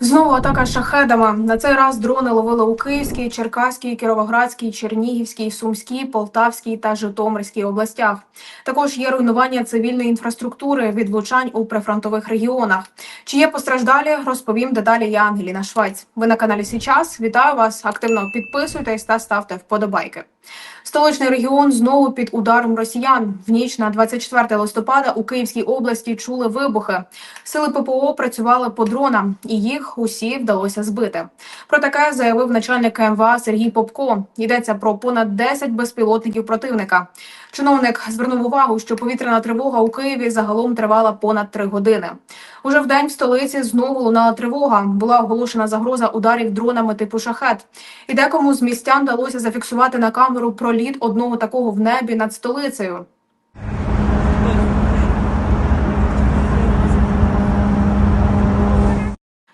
Знову атака шахедами. На цей раз дрони ловили у Київській, Черкаській, Кіровоградській, Чернігівській, Сумській, Полтавській та Житомирській областях. Також є руйнування цивільної інфраструктури від влучань у прифронтових регіонах. Чи є постраждалі, розповім деталі я Ангеліна Швець. Ви на каналі Січас. Вітаю вас. Активно підписуйтесь та ставте вподобайки. Столичний регіон знову під ударом росіян. В ніч на 24 листопада у Київській області чули вибухи. Сили ППО працювали по дронам, і їх усі вдалося збити. Про таке заявив начальник МВА Сергій Попко. Йдеться про понад 10 безпілотників противника. Чиновник звернув увагу, що повітряна тривога у Києві загалом тривала понад три години. Уже вдень в столиці знову лунала тривога. Була оголошена загроза ударів дронами типу шахет. І декому з містян вдалося зафіксувати на камеру проліт одного такого в небі над столицею.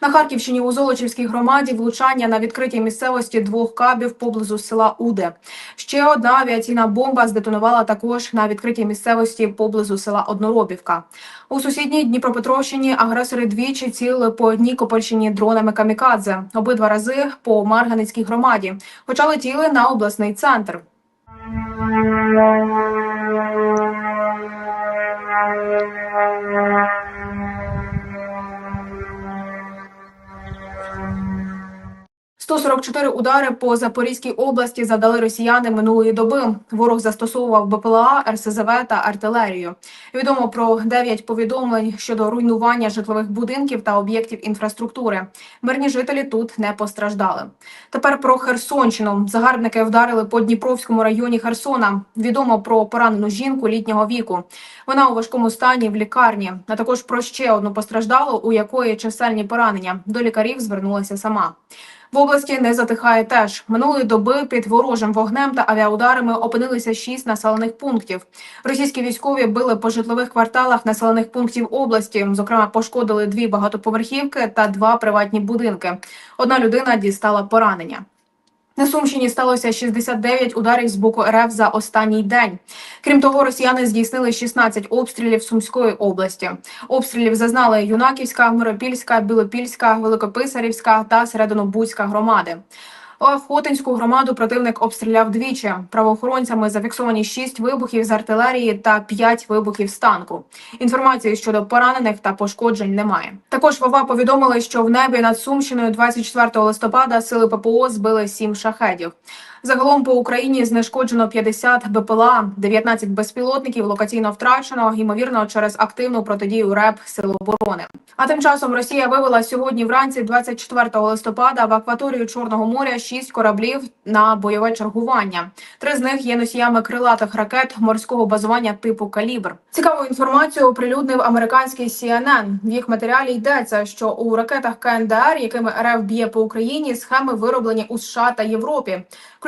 На Харківщині у Золочівській громаді влучання на відкритій місцевості двох кабів поблизу села Уде. Ще одна авіаційна бомба здетонувала також на відкритій місцевості поблизу села Одноробівка. У сусідній Дніпропетровщині агресори двічі цілили по одній Копольщині дронами камікадзе. Обидва рази по Марганицькій громаді, хоча летіли на обласний центр. – 144 удари по Запорізькій області задали росіяни минулої доби. Ворог застосовував БПЛА, РСЗВ та артилерію. Відомо про 9 повідомлень щодо руйнування житлових будинків та об'єктів інфраструктури. Мирні жителі тут не постраждали. Тепер про Херсонщину. Загарбники вдарили по Дніпровському районі Херсона. Відомо про поранену жінку літнього віку. Вона у важкому стані в лікарні. А також про ще одну постраждалу, у якої чисельні поранення. До лікарів звернулася сама. В області не затихає теж. Минулої доби під ворожим вогнем та авіаударами опинилися шість населених пунктів. Російські військові били по житлових кварталах населених пунктів області. Зокрема, пошкодили дві багатоповерхівки та два приватні будинки. Одна людина дістала поранення. На Сумщині сталося 69 ударів з боку РФ за останній день. Крім того, росіяни здійснили 16 обстрілів Сумської області. Обстрілів зазнали Юнаківська, Миропільська, Білопільська, Великописарівська та Середонобузька громади. Хотинську громаду противник обстріляв двічі. Правоохоронцями зафіксовані 6 вибухів з артилерії та 5 вибухів з танку. Інформації щодо поранених та пошкоджень немає. Також Вова повідомили, що в небі над Сумщиною 24 листопада сили ППО збили 7 шахедів. Загалом по Україні знешкоджено 50 БПЛА, 19 безпілотників локаційно втрачено, ймовірно, через активну протидію РЕП Сил оборони. А тим часом Росія вивела сьогодні вранці, 24 листопада, в акваторію Чорного моря 6 кораблів на бойове чергування. Три з них є носіями крилатих ракет морського базування типу Калібр. Цікаву інформацію оприлюднив американський CNN. В їх матеріалі йдеться, що у ракетах КНДР, якими РФ б'є по Україні, схеми вироблені у США та Європі.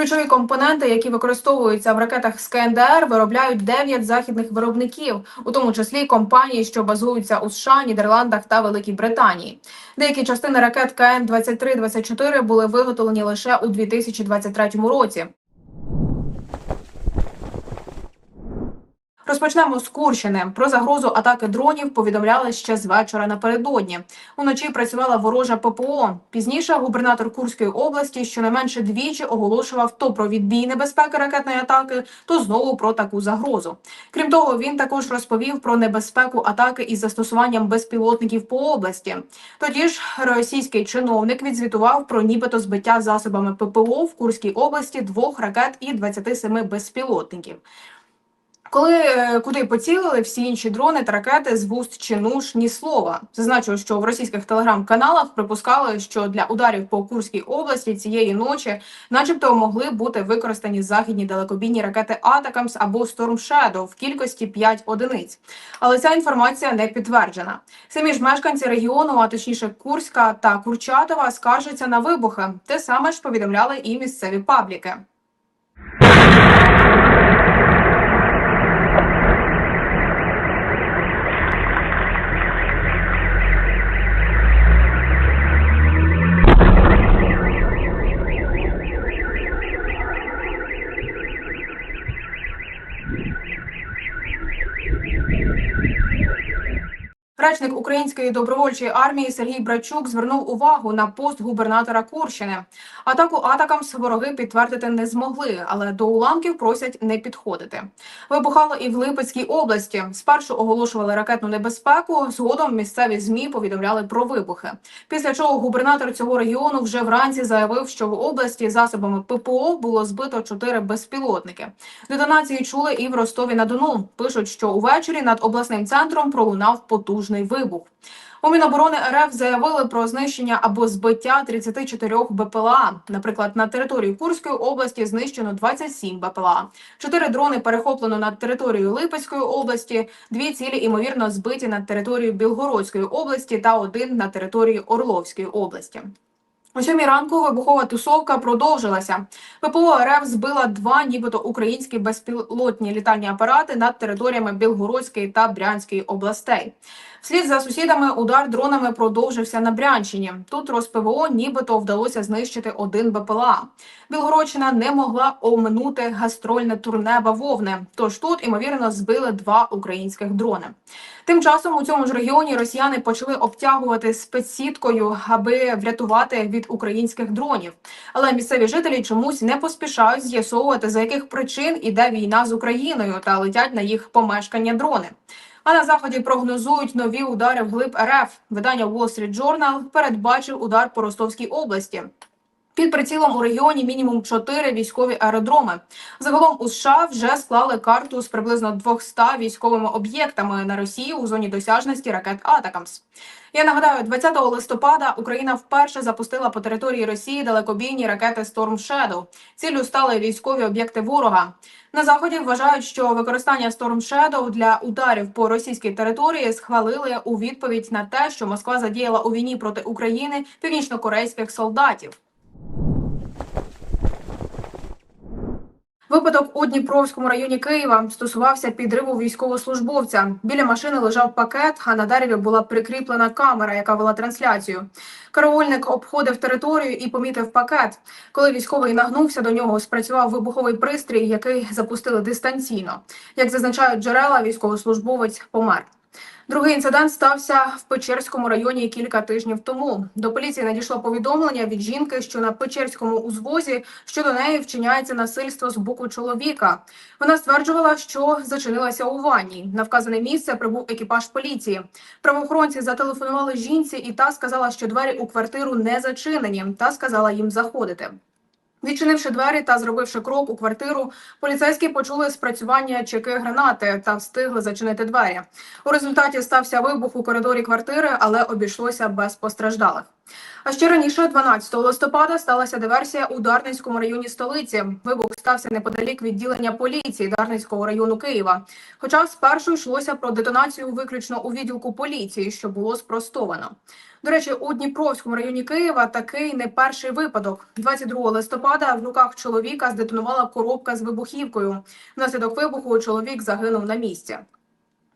Ключові компоненти, які використовуються в ракетах з КНДР, виробляють 9 західних виробників, у тому числі компанії, що базуються у США, Нідерландах та Великій Британії. Деякі частини ракет КН 23 24 були виготовлені лише у 2023 році. Розпочнемо з Курщини. Про загрозу атаки дронів повідомляли ще з вечора напередодні. Уночі працювала ворожа ППО. Пізніше губернатор Курської області щонайменше двічі оголошував то про відбій небезпеки ракетної атаки, то знову про таку загрозу. Крім того, він також розповів про небезпеку атаки із застосуванням безпілотників по області. Тоді ж російський чиновник відзвітував про нібито збиття засобами ППО в Курській області двох ракет і 27 безпілотників. Коли е, куди поцілили всі інші дрони та ракети з вуст чи нуж ні слова. Зазначу, що в російських телеграм-каналах припускали, що для ударів по Курській області цієї ночі, начебто, могли бути використані західні далекобійні ракети Атакамс або Storm Shadow в кількості 5 одиниць. Але ця інформація не підтверджена. Самі ж мешканці регіону, а точніше Курська та Курчатова, скаржаться на вибухи. Те саме ж повідомляли і місцеві пабліки. Речник української добровольчої армії Сергій Брачук звернув увагу на пост губернатора Курщини. Атаку атакамс вороги підтвердити не змогли, але до уламків просять не підходити. Вибухало і в Липецькій області. Спершу оголошували ракетну небезпеку. Згодом місцеві змі повідомляли про вибухи. Після чого губернатор цього регіону вже вранці заявив, що в області засобами ППО було збито чотири безпілотники. Детонації чули і в Ростові на Дону. Пишуть, що увечері над обласним центром пролунав потужний вибух. У Міноборони РФ заявили про знищення або збиття 34 БПЛА. Наприклад, на території Курської області знищено 27 БПЛА. Чотири дрони перехоплено над територією Липецької області, дві цілі ймовірно збиті над територією Білгородської області та один на території Орловської області. О сьомій ранку вибухова тусовка продовжилася. ППО РФ збила два, нібито українські безпілотні літальні апарати над територіями Білгородської та Брянської областей. Вслід за сусідами удар дронами продовжився на Брянщині. Тут РосПВО нібито вдалося знищити один БПЛА. Білгородщина не могла оминути гастрольне турне бавовни. Тож тут ймовірно збили два українських дрони. Тим часом у цьому ж регіоні росіяни почали обтягувати спецсіткою, аби врятувати від українських дронів. Але місцеві жителі чомусь не поспішають з'ясовувати, за яких причин іде війна з Україною та летять на їх помешкання дрони. А на заході прогнозують нові удари вглиб РФ. Видання Wall Street Journal передбачив удар по Ростовській області. Під прицілом у регіоні мінімум чотири військові аеродроми. Загалом у США вже склали карту з приблизно 200 військовими об'єктами на Росії у зоні досяжності ракет Атакамс. Я нагадаю, 20 листопада Україна вперше запустила по території Росії далекобійні ракети Storm Shadow. Ціллю стали військові об'єкти ворога. На заході вважають, що використання Storm Shadow для ударів по російській території схвалили у відповідь на те, що Москва задіяла у війні проти України північнокорейських солдатів. Випадок у Дніпровському районі Києва стосувався підриву військовослужбовця. Біля машини лежав пакет, а на дереві була прикріплена камера, яка вела трансляцію. Караульник обходив територію і помітив пакет. Коли військовий нагнувся до нього, спрацював вибуховий пристрій, який запустили дистанційно. Як зазначають джерела, військовослужбовець помер. Другий інцидент стався в Печерському районі кілька тижнів тому. До поліції надійшло повідомлення від жінки, що на Печерському узвозі щодо неї вчиняється насильство з боку чоловіка. Вона стверджувала, що зачинилася у ванні. На вказане місце прибув екіпаж поліції. Правоохоронці зателефонували жінці, і та сказала, що двері у квартиру не зачинені, та сказала їм заходити. Відчинивши двері та зробивши крок у квартиру, поліцейські почули спрацювання чеки гранати та встигли зачинити двері. У результаті стався вибух у коридорі квартири, але обійшлося без постраждалих. А ще раніше, 12 листопада, сталася диверсія у Дарницькому районі столиці. Вибух стався неподалік відділення поліції Дарницького району Києва. Хоча спершу йшлося про детонацію виключно у відділку поліції, що було спростовано. До речі, у Дніпровському районі Києва такий не перший випадок. 22 листопада в руках чоловіка здетонувала коробка з вибухівкою. Внаслідок вибуху чоловік загинув на місці.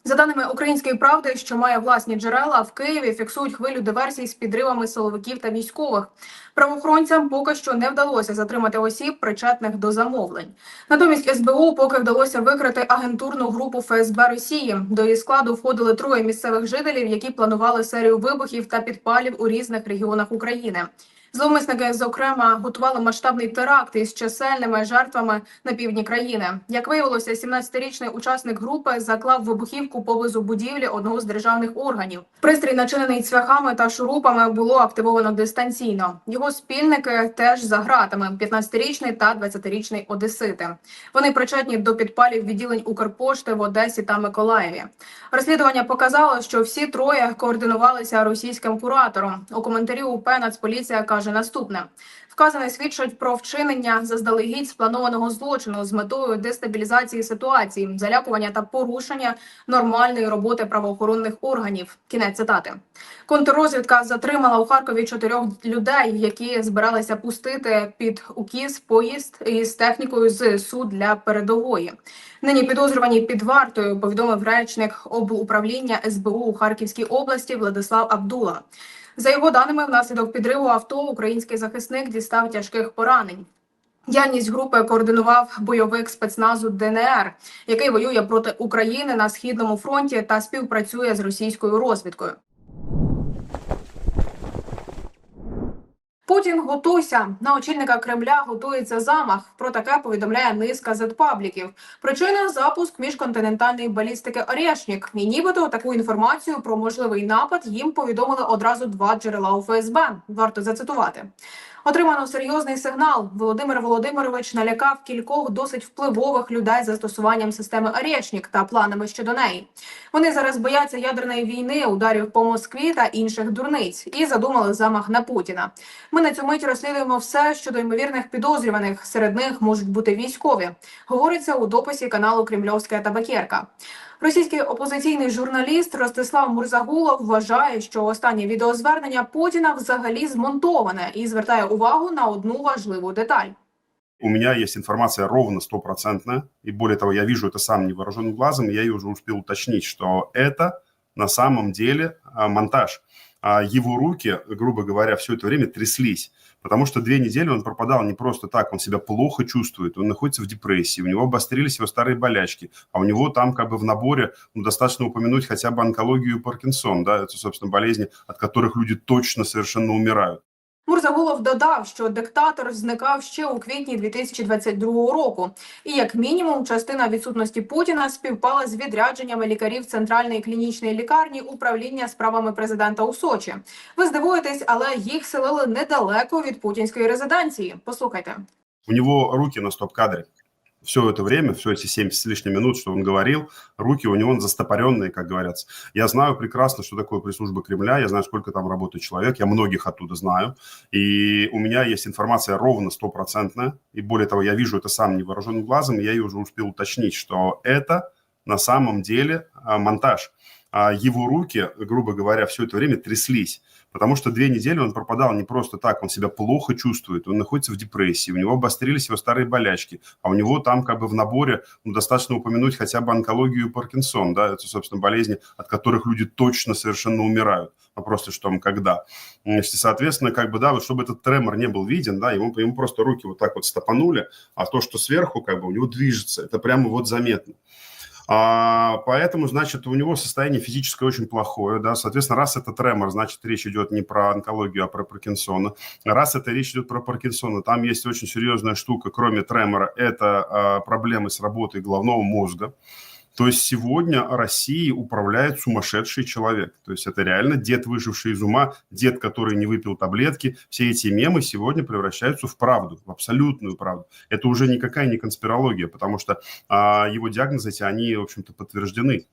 За даними української правди, що має власні джерела, в Києві фіксують хвилю диверсій з підривами силовиків та військових. Правоохоронцям поки що не вдалося затримати осіб, причетних до замовлень. Натомість СБУ поки вдалося викрити агентурну групу ФСБ Росії. До її складу входили троє місцевих жителів, які планували серію вибухів та підпалів у різних регіонах України. Зловмисники, зокрема, готували масштабний теракт із чисельними жертвами на півдні країни. Як виявилося, 17-річний учасник групи заклав вибухівку поблизу будівлі одного з державних органів. Пристрій, начинений цвяхами та шурупами, було активовано дистанційно. Його спільники теж за гратами: 15-річний та 20-річний одесити. Вони причетні до підпалів відділень Укрпошти в Одесі та Миколаєві. Розслідування показало, що всі троє координувалися російським куратором. У коментарі УП Нацполіція каже наступне: вказане свідчить про вчинення заздалегідь спланованого злочину з метою дестабілізації ситуації, залякування та порушення нормальної роботи правоохоронних органів. Кінець цитати. Контррозвідка затримала у Харкові чотирьох людей, які збиралися пустити під укіз поїзд із технікою ЗСУ для передової. Нині підозрювані під вартою, повідомив речник облуправління СБУ у Харківській області Владислав Абдула. За його даними, внаслідок підриву авто український захисник дістав тяжких поранень. Діяльність групи координував бойовик спецназу ДНР, який воює проти України на східному фронті та співпрацює з російською розвідкою. Путін готуйся на очільника Кремля. Готується замах. Про таке повідомляє низка зетпабліків. Причина запуск міжконтинентальної балістики Орєшнік. І нібито таку інформацію про можливий напад їм повідомили одразу два джерела у ФСБ. Варто зацитувати. Отримано серйозний сигнал. Володимир Володимирович налякав кількох досить впливових людей застосуванням системи Орєшнік та планами щодо неї. Вони зараз бояться ядерної війни, ударів по Москві та інших дурниць і задумали замах на Путіна. Ми на цю мить розслідуємо все щодо ймовірних підозрюваних. Серед них можуть бути військові. Говориться у дописі каналу Кремльовська табакерка. Російський опозиційний журналіст Ростислав Мурзагулов вважає, що останнє відеозвернення Путіна взагалі змонтоване і звертає увагу на одну важливу деталь. У меня есть информация ровно стопроцентная, и более того, я вижу это сам невооруженным глазом, и я ее уже успел уточнить, что это на самом деле а, монтаж. А его руки, грубо говоря, все это время тряслись, Потому что две недели он пропадал не просто так, он себя плохо чувствует, он находится в депрессии, у него обострились его старые болячки, а у него там как бы в наборе, ну, достаточно упомянуть хотя бы онкологию и Паркинсон, да, это, собственно, болезни, от которых люди точно совершенно умирают. Мурзагулов додав, що диктатор зникав ще у квітні 2022 року, і як мінімум частина відсутності Путіна співпала з відрядженнями лікарів центральної клінічної лікарні управління справами президента у Сочі. Ви здивуєтесь, але їх селили недалеко від путінської резиденції. Послухайте. У нього руки на стоп-кадре. Все это время, все эти 70 с лишним минут, что он говорил, руки у него застопоренные, как говорится. Я знаю прекрасно, что такое пресс-служба Кремля, я знаю, сколько там работает человек, я многих оттуда знаю. И у меня есть информация ровно стопроцентная, и более того, я вижу это сам невооруженным глазом, и я ее уже успел уточнить, что это на самом деле а, монтаж. А его руки, грубо говоря, все это время тряслись. Потому что две недели он пропадал не просто так, он себя плохо чувствует, он находится в депрессии, у него обострились его старые болячки, а у него там как бы в наборе, ну, достаточно упомянуть хотя бы онкологию и Паркинсон, да, это, собственно, болезни, от которых люди точно совершенно умирают. Вопрос лишь в том, когда. Значит, и, соответственно, как бы, да, вот чтобы этот тремор не был виден, да, ему, ему просто руки вот так вот стопанули, а то, что сверху, как бы, у него движется, это прямо вот заметно. А, поэтому, значит, у него состояние физическое очень плохое, да, соответственно, раз это тремор, значит, речь идет не про онкологию, а про Паркинсона. Раз это речь идет про Паркинсона, там есть очень серьезная штука, кроме тремора, это а, проблемы с работой головного мозга. То есть сегодня Россией управляет сумасшедший человек. То есть это реально дед, выживший из ума, дед, который не выпил таблетки. Все эти мемы сегодня превращаются в правду, в абсолютную правду. Это уже никакая не конспирология, потому что а, его диагнозы эти, они, в общем-то, подтверждены.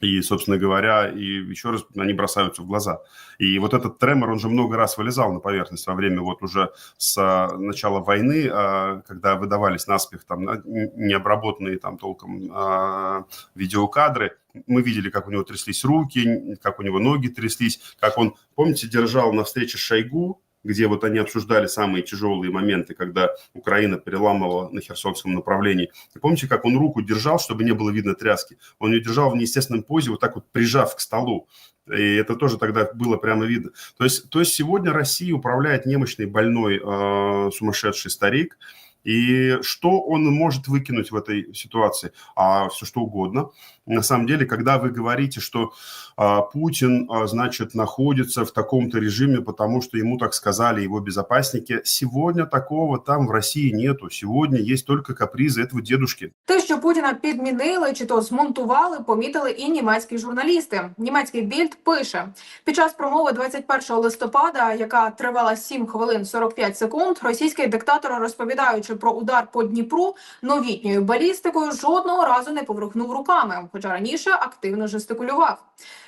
И, собственно говоря, и еще раз они бросаются в глаза. И вот этот тремор, он же много раз вылезал на поверхность во время вот уже с а, начала войны, а, когда выдавались наспех там на- необработанные там толком а, видеокадры. Мы видели, как у него тряслись руки, как у него ноги тряслись, как он, помните, держал на встрече Шойгу, где вот они обсуждали самые тяжелые моменты, когда Украина переламывала на Херсонском направлении. И помните, как он руку держал, чтобы не было видно тряски? Он ее держал в неестественном позе, вот так вот прижав к столу. И это тоже тогда было прямо видно. То есть, то есть сегодня Россией управляет немощный, больной, э, сумасшедший старик. И что он может выкинуть в этой ситуации? А все что угодно. На самом деле, когда вы говорите, что а, Путин, а, значит, находится в таком-то режиме, потому что ему так сказали его безопасники, сегодня такого там в России нету. Сегодня есть только капризы этого дедушки. Те, що Путіна підмінили чи то змонтували, помітили і німецькі журналісти. Німецький більд пише під час промови 21 листопада, яка тривала 7 хвилин 45 секунд. Російський диктатор, розповідаючи про удар по Дніпру новітньою балістикою, жодного разу не поворухнув руками, хоча раніше активно жестикулював.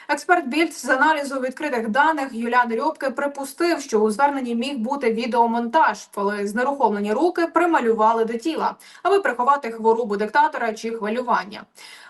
Експерт Більд з аналізу відкритих даних Юліан Рьобке припустив, що у зверненні міг бути відеомонтаж, коли знерухомлені руки прималювали до тіла, аби приховати хворобу диктатора чи хвилювання.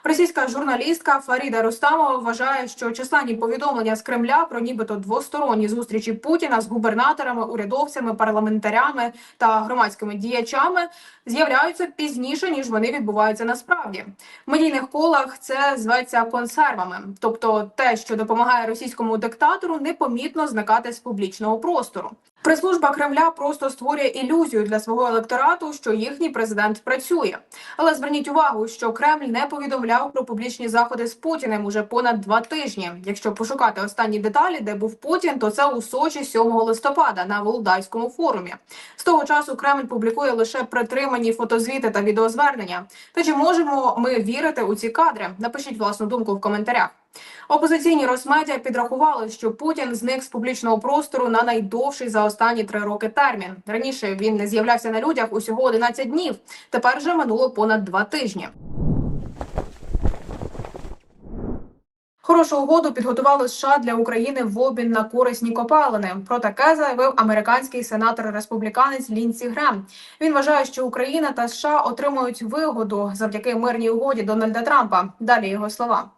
Російська журналістка Фаріда Рустамова вважає, що численні повідомлення з Кремля про нібито двосторонні зустрічі Путіна з губернаторами, урядовцями, парламентарями та громадськими діячами з'являються пізніше ніж вони відбуваються насправді. В медійних колах це зветься консервами, тобто те, що допомагає російському диктатору непомітно зникати з публічного простору. Прес-служба Кремля просто створює ілюзію для свого електорату, що їхній президент працює. Але зверніть увагу, що Кремль не повідомляв про публічні заходи з Путіним уже понад два тижні. Якщо пошукати останні деталі, де був Путін, то це у Сочі 7 листопада на Волдайському форумі. З того часу Кремль публікує лише притримані фотозвіти та відеозвернення. Та чи можемо ми вірити у ці кадри? Напишіть власну думку в коментарях. Опозиційні розмедіа підрахували, що Путін зник з публічного простору на найдовший за останні три роки термін. Раніше він не з'являвся на людях усього 11 днів. Тепер же минуло понад два тижні. Хорошу угоду підготували США для України в обмін на корисні копалини. Про таке заявив американський сенатор республіканець Лінсі Грем. Він вважає, що Україна та США отримують вигоду завдяки мирній угоді Дональда Трампа. Далі його слова.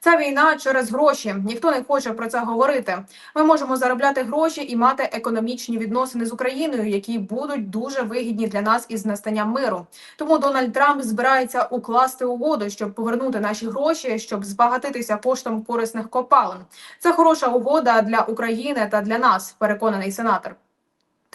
Ця війна через гроші. Ніхто не хоче про це говорити. Ми можемо заробляти гроші і мати економічні відносини з Україною, які будуть дуже вигідні для нас із настанням миру. Тому Дональд Трамп збирається укласти угоду, щоб повернути наші гроші, щоб збагатитися коштом корисних копалин. Це хороша угода для України та для нас, переконаний сенатор.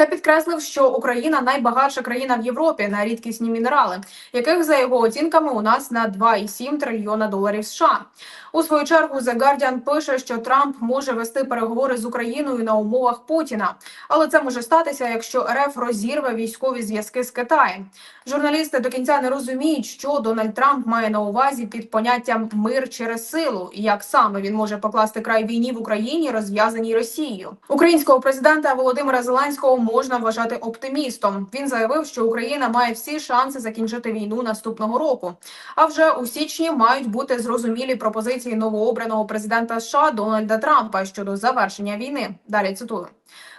Та підкреслив, що Україна найбагатша країна в Європі на рідкісні мінерали, яких за його оцінками у нас на 2,7 трильйона доларів США. У свою чергу The Guardian пише, що Трамп може вести переговори з Україною на умовах Путіна, але це може статися, якщо РФ розірве військові зв'язки з Китаєм. Журналісти до кінця не розуміють, що Дональд Трамп має на увазі під поняттям мир через силу, і як саме він може покласти край війні в Україні, розв'язаній Росією. Українського президента Володимира Зеленського можна вважати оптимістом. Він заявив, що Україна має всі шанси закінчити війну наступного року. А вже у січні мають бути зрозумілі пропозиції новообраного президента США Дональда Трампа щодо завершення війни. Далі цитую.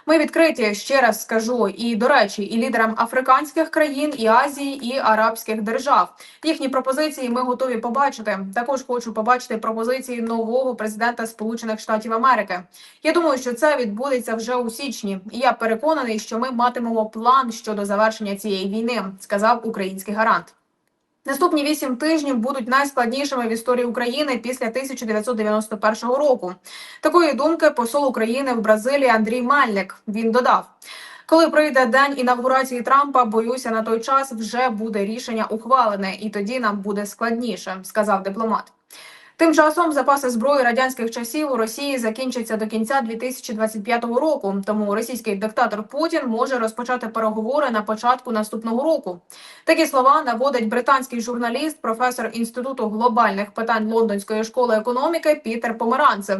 Ми відкриті ще раз скажу і до речі, і лідерам африканських країн, і Азії, і арабських держав. Їхні пропозиції ми готові побачити. Також хочу побачити пропозиції нового президента Сполучених Штатів Америки. Я думаю, що це відбудеться вже у січні. І я переконаний, що ми матимемо план щодо завершення цієї війни, сказав український гарант. Наступні вісім тижнів будуть найскладнішими в історії України після 1991 року. Такої думки посол України в Бразилії Андрій Мальник. Він додав. Коли прийде день інавгурації Трампа, боюся, на той час вже буде рішення ухвалене, і тоді нам буде складніше, сказав дипломат. Тим часом запаси зброї радянських часів у Росії закінчаться до кінця 2025 року. Тому російський диктатор Путін може розпочати переговори на початку наступного року. Такі слова наводить британський журналіст, професор інституту глобальних питань Лондонської школи економіки Пітер Померанцев.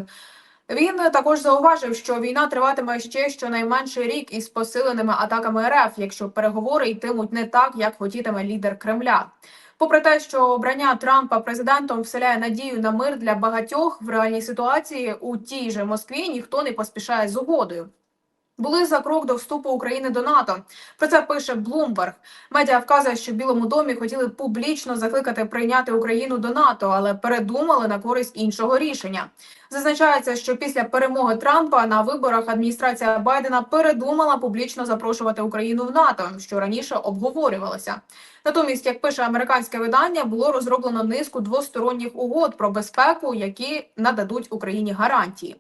Він також зауважив, що війна триватиме ще щонайменше рік із посиленими атаками РФ, якщо переговори йтимуть не так, як хотітиме лідер Кремля. Попри те, що обрання Трампа президентом вселяє надію на мир для багатьох в реальній ситуації у тій же Москві ніхто не поспішає з угодою. Були за крок до вступу України до НАТО. Про це пише Блумберг. Медіа вказує, що в Білому домі хотіли публічно закликати прийняти Україну до НАТО, але передумали на користь іншого рішення. Зазначається, що після перемоги Трампа на виборах адміністрація Байдена передумала публічно запрошувати Україну в НАТО, що раніше обговорювалося. Натомість, як пише американське видання, було розроблено низку двосторонніх угод про безпеку, які нададуть Україні гарантії.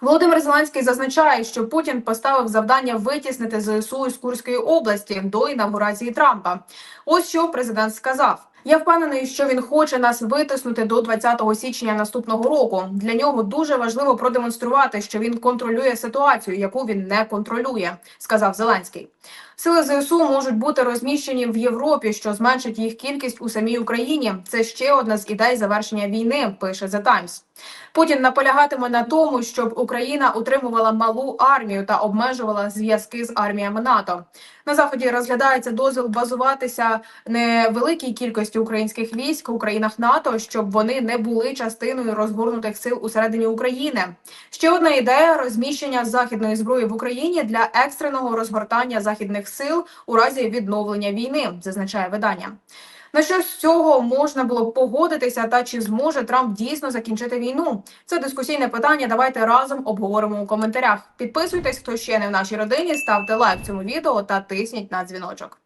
Володимир Зеленський зазначає, що Путін поставив завдання витіснити ЗСУ із Курської області до інавгурації Трампа. Ось що президент сказав. Я впевнений, що він хоче нас витиснути до 20 січня наступного року. Для нього дуже важливо продемонструвати, що він контролює ситуацію, яку він не контролює, сказав Зеленський. Сили ЗСУ можуть бути розміщені в Європі, що зменшить їх кількість у самій Україні. Це ще одна з ідей завершення війни. Пише The Times. Путін наполягатиме на тому, щоб Україна утримувала малу армію та обмежувала зв'язки з арміями НАТО. На заході розглядається дозвіл базуватися невеликій кількості українських військ у країнах НАТО, щоб вони не були частиною розгорнутих сил усередині України. Ще одна ідея розміщення західної зброї в Україні для екстреного розгортання західних сил у разі відновлення війни, зазначає видання. На що з цього можна було погодитися, та чи зможе Трамп дійсно закінчити війну? Це дискусійне питання. Давайте разом обговоримо у коментарях. Підписуйтесь, хто ще не в нашій родині, ставте лайк цьому відео та тисніть на дзвіночок.